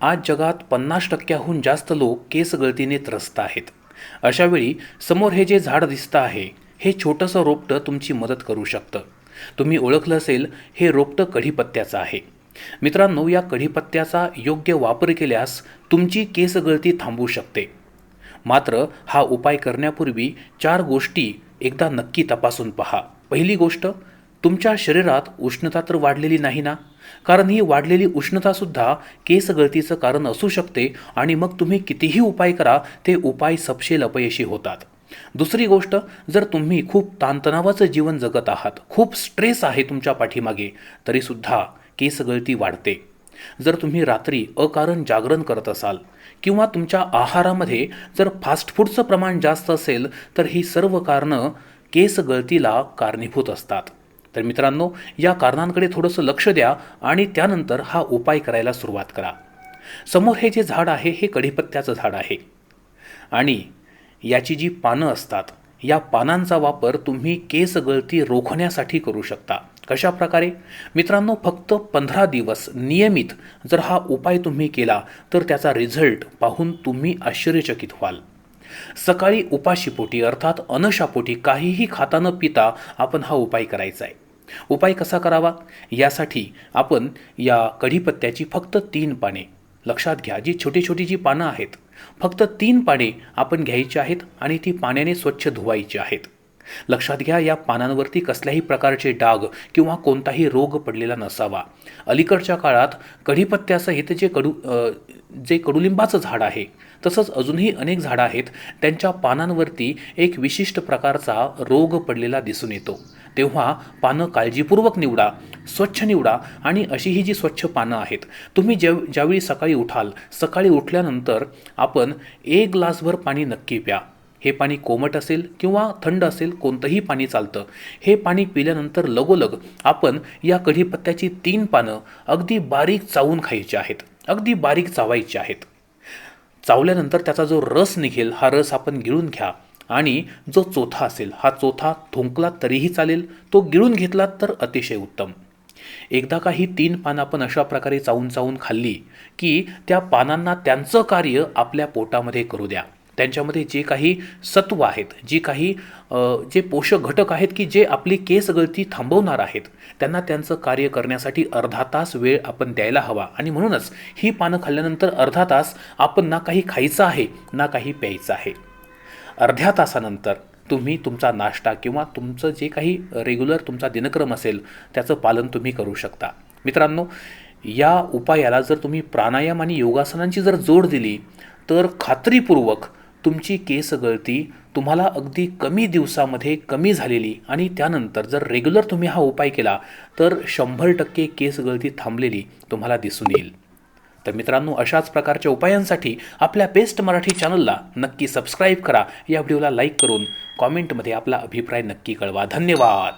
आज जगात पन्नास टक्क्याहून जास्त लोक केस गळतीने त्रस्त आहेत. अशावेळी समोर हे जे झाड दिसतं आहे हे छोटंसं रोपटं तुमची मदत करू शकतं. तुम्ही ओळखलं असेल हे रोपटं कढीपत्त्याचं आहे. मित्रांनो या कढीपत्त्याचा योग्य वापर केल्यास तुमची केस गळती थांबू शकते. मात्र हा उपाय करण्यापूर्वी चार गोष्टी एकदा नक्की तपासून पहा. पहिली गोष्ट तुमच्या शरीरात उष्णता तर वाढलेली नाही ना? कारण ही वाढलेली उष्णतासुद्धा केस गळतीचं कारण असू शकते आणि मग तुम्ही कितीही उपाय करा ते उपाय सपशेल अपयशी होतात. दुसरी गोष्ट जर तुम्ही खूप ताणतणावाचं जीवन जगत आहात खूप स्ट्रेस आहे तुमच्या पाठीमागे तरीसुद्धा केस गळती वाढते. जर तुम्ही रात्री अकारण जागरण करत असाल किंवा तुमच्या आहारामध्ये जर फास्ट फूडचं प्रमाण जास्त असेल तर ही सर्व कारणं केस गळतीला कारणीभूत असतात. तर मित्रांनो या कारणांकडे थोडंसं लक्ष द्या आणि त्यानंतर हा उपाय करायला सुरुवात करा. समोर हे जे झाड आहे हे कढीपत्त्याचं झाड आहे. आणि याची जी पानं असतात या पानांचा वापर तुम्ही केस गळती रोखण्यासाठी करू शकता. कशा प्रकारे? मित्रांनो फक्त पंधरा दिवस नियमित जर हा उपाय तुम्ही केला तर त्याचा रिझल्ट पाहून तुम्ही आश्चर्यचकित व्हाल. सकाळी उपाशीपोटी अर्थात अनशापोटी काहीही खाता न पिता आपण हा उपाय करायचा आहे. उपाय कसा करावा? यासाठी आपण या कढीपत्त्याची फक्त तीन पाने लक्षात घ्या जी छोटी छोटी जी पानं आहेत फक्त तीन पाने आपण घ्यायची आहेत आणि ती पाण्याने स्वच्छ धुवायची आहेत. लक्षात घ्या या पानांवरती कसल्याही प्रकारचे डाग किंवा कोणताही रोग पडलेला नसावा. अलीकडच्या काळात कढीपत्त्यासहित जे कडू जे कडुलिंबाचं झाड आहे तसंच अजूनही अनेक झाडं आहेत त्यांच्या पानांवरती एक विशिष्ट प्रकारचा रोग पडलेला दिसून येतो. तेव्हा पानं काळजीपूर्वक निवडा स्वच्छ निवडा आणि अशी ही जी स्वच्छ पानं आहेत तुम्ही जेव ज्यावेळी सकाळी उठाल सकाळी उठल्यानंतर आपण एक ग्लासभर पाणी नक्की प्या. हे पाणी कोमट असेल किंवा थंड असेल कोणतंही पाणी चालतं. हे पाणी पिल्यानंतर लगोलग आपण या कढीपत्त्याची तीन पानं अगदी बारीक चावून खायची आहेत अगदी बारीक चावायची आहेत. चावल्यानंतर त्याचा जो रस निघेल हा रस आपण गिळून घ्या. आणि जो चोथा असेल हा चोथा थुंकला तरीही चालेल तो गिळून घेतलात तर अतिशय उत्तम. एकदा का ही तीन पानं आपण अशा प्रकारे चावून चावून खाल्ली की त्या पानांना त्यांचं कार्य आपल्या पोटामध्ये करू द्या. त्यांच्यामध्ये जे काही सत्व आहेत जी काही जे पोषक घटक आहेत की जे आपली केस गळती थांबवणार आहेत त्यांना त्यांचं कार्य करण्यासाठी अर्धा तास वेळ आपण द्यायला हवा. आणि म्हणूनच ही पानं खाल्ल्यानंतर अर्धा तास आपण ना काही खायचं आहे ना काही प्यायचं आहे. अर्ध्या तासानंतर तुम्ही तुमचा नाश्ता किंवा तुमचं जे काही रेग्युलर तुमचा दिनक्रम असेल त्याचं पालन तुम्ही करू शकता. मित्रांनो या उपायाला जर तुम्ही प्राणायाम आणि योगासनांची जर जोड दिली तर खात्रीपूर्वक तुमची केस गळती तुम्हाला अगदी कमी दिवसामध्ये कमी झालेली आणि त्यानंतर जर रेग्युलर तुम्ही हा उपाय केला तर शंभर टक्के केस गळती थांबलेली तुम्हाला दिसून येईल. तर मित्रांनो अशाच प्रकारच्या उपायांसाठी आपल्या बेस्ट मराठी चॅनलला नक्की सबस्क्राईब करा. या व्हिडिओला लाईक करून कॉमेंटमध्ये आपला अभिप्राय नक्की कळवा. धन्यवाद!